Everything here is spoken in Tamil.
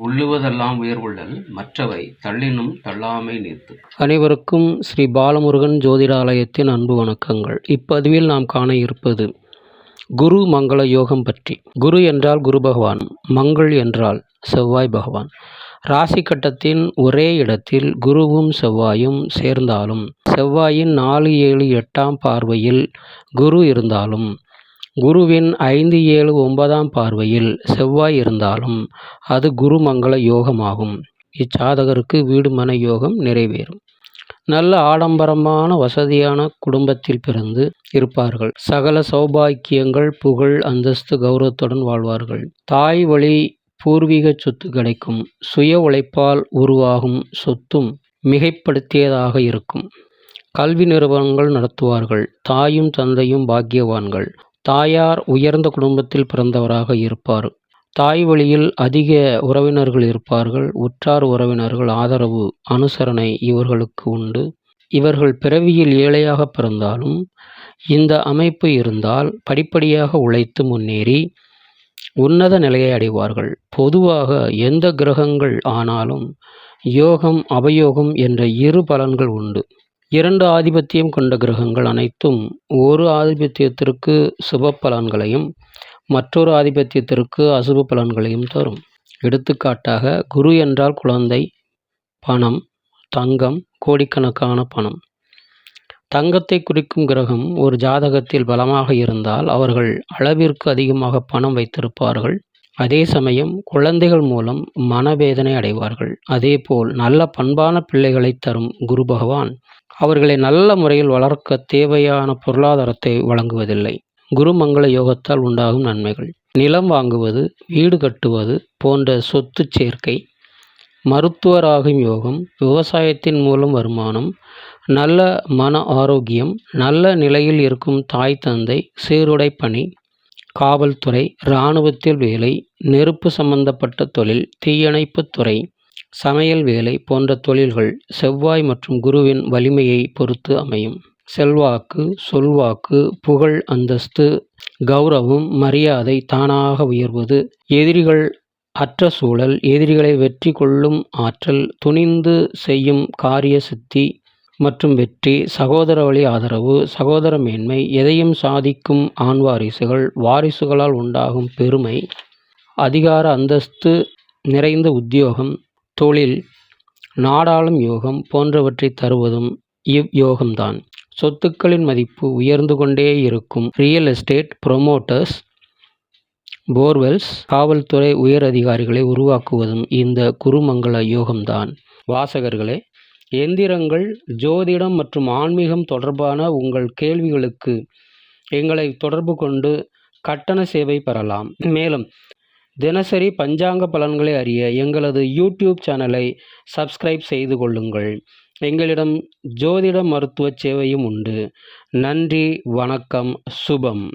உள்ளுவதெல்லாம் உயர்வுள்ளல் மற்றவை தள்ளினும் தள்ளாமை நீர்த்து. அனைவருக்கும் ஸ்ரீ பாலமுருகன் ஜோதிடாலயத்தின் அன்பு வணக்கங்கள். இப்பதிவில் நாம் காண இருப்பது குரு மங்கள யோகம் பற்றி. குரு என்றால் குரு பகவான் மங்கள் என்றால் செவ்வாய் பகவான். ராசி கட்டத்தின் ஒரே இடத்தில் குருவும் செவ்வாயும் சேர்ந்தாலும் செவ்வாயின் நாலு ஏழு எட்டாம் பார்வையில் குரு இருந்தாலும் குருவின் ஐந்து ஏழு ஒன்பதாம் பார்வையில் செவ்வாய் இருந்தாலும் அது குருமங்கள யோகமாகும். இச்சாதகருக்கு வீடு மன யோகம் நிறைவேறும். நல்ல ஆடம்பரமான வசதியான குடும்பத்தில் பிறந்து இருப்பார்கள். சகல சௌபாக்கியங்கள் புகழ் அந்தஸ்து கௌரவத்துடன் வாழ்வார்கள். தாய் வழி பூர்வீக சொத்து கிடைக்கும். சுய உழைப்பால் உருவாகும் சொத்தும் மிகைப்படுத்தியதாக இருக்கும். கல்வி நிறுவனங்கள் நடத்துவார்கள். தாயும் தந்தையும் பாக்கியவான்கள். தாயார் உயர்ந்த குடும்பத்தில் பிறந்தவராக இருப்பார். தாய் வழியில் அதிக உறவினர்கள் இருப்பார்கள். உற்றார் உறவினர்கள் ஆதரவு அனுசரணை இவர்களுக்கு உண்டு. இவர்கள் பிறவியில் ஏழையாக பிறந்தாலும் இந்த அமைப்பு இருந்தால் படிப்படியாக உழைத்து முன்னேறி உன்னத நிலையை அடைவார்கள். பொதுவாக எந்த கிரகங்கள் ஆனாலும் யோகம் அபயோகம் என்ற இரு பலன்கள் உண்டு. இரண்டு ஆதிபத்தியம் கொண்ட கிரகங்கள் அனைத்தும் ஒரு ஆதிபத்தியத்திற்கு சுப பலன்களையும் மற்றொரு ஆதிபத்தியத்திற்கு அசுப பலன்களையும் தரும். எடுத்துக்காட்டாக குரு என்றால் குழந்தை பணம் தங்கம் கோடிக்கணக்கான பணம். தங்கத்தை குறிக்கும் கிரகம் ஒரு ஜாதகத்தில் பலமாக இருந்தால் அவர்கள் அளவிற்கு அதிகமாக பணம் வைத்திருப்பார்கள். அதே சமயம் குழந்தைகள் மூலம் மனவேதனை அடைவார்கள். அதேபோல் நல்ல பண்பான பிள்ளைகளை தரும் குரு பகவான் அவர்களை நல்ல முறையில் வளர்க்க தேவையான பொருளாதாரத்தை வழங்குவதில்லை. குருமங்கள யோகத்தால் உண்டாகும் நன்மைகள். நிலம் வாங்குவது வீடு கட்டுவது போன்ற சொத்து சேர்க்கை மருத்துவராகும் யோகம் விவசாயத்தின் மூலம் வருமானம் நல்ல மன ஆரோக்கியம் நல்ல நிலையில் இருக்கும் தாய் தந்தை சீருடை பணி காவல்துறை இராணுவத்தில் வேலை நெருப்பு சம்பந்தப்பட்ட தொழில் தீயணைப்புத் துறை சமையல் வேலை போன்ற தொழில்கள் செவ்வாய் மற்றும் குருவின் வலிமையை பொறுத்து அமையும். செல்வாக்கு சொல்வாக்கு புகழ் அந்தஸ்து கௌரவம் மரியாதை தானாக உயர்வது எதிரிகள் அற்ற சூழல் எதிரிகளை வெற்றி கொள்ளும் ஆற்றல் துணிந்து செய்யும் காரிய சித்தி மற்றும் வெற்றி சகோதர வழி ஆதரவு சகோதர மேன்மை எதையும் சாதிக்கும் ஆண் வாரிசுகள் வாரிசுகளால் உண்டாகும் பெருமை அதிகார அந்தஸ்து நிறைந்த உத்தியோகம் தொழில் நாடாளும் யோகம் போன்றவற்றை தருவதும் இவ் யோகம்தான். சொத்துக்களின் மதிப்பு உயர்ந்து கொண்டே இருக்கும். ரியல் எஸ்டேட் ப்ரொமோட்டர்ஸ் போர்வெல்ஸ் காவல்துறை உயர் அதிகாரிகளை உருவாக்குவதும் இந்த குருமங்கள யோகம்தான். வாசகர்களே எந்திரங்கள் ஜோதிடம் மற்றும் ஆன்மீகம் தொடர்பான உங்கள் கேள்விகளுக்கு எங்களை தொடர்பு கொண்டு கட்டண சேவை பெறலாம். மேலும் தினசரி பஞ்சாங்க பலன்களை அறிய எங்களது யூடியூப் சேனலை சப்ஸ்கிரைப் செய்து கொள்ளுங்கள். எங்களிடம் ஜோதிட மருத்துவ சேவையும் உண்டு. நன்றி வணக்கம் சுபம்.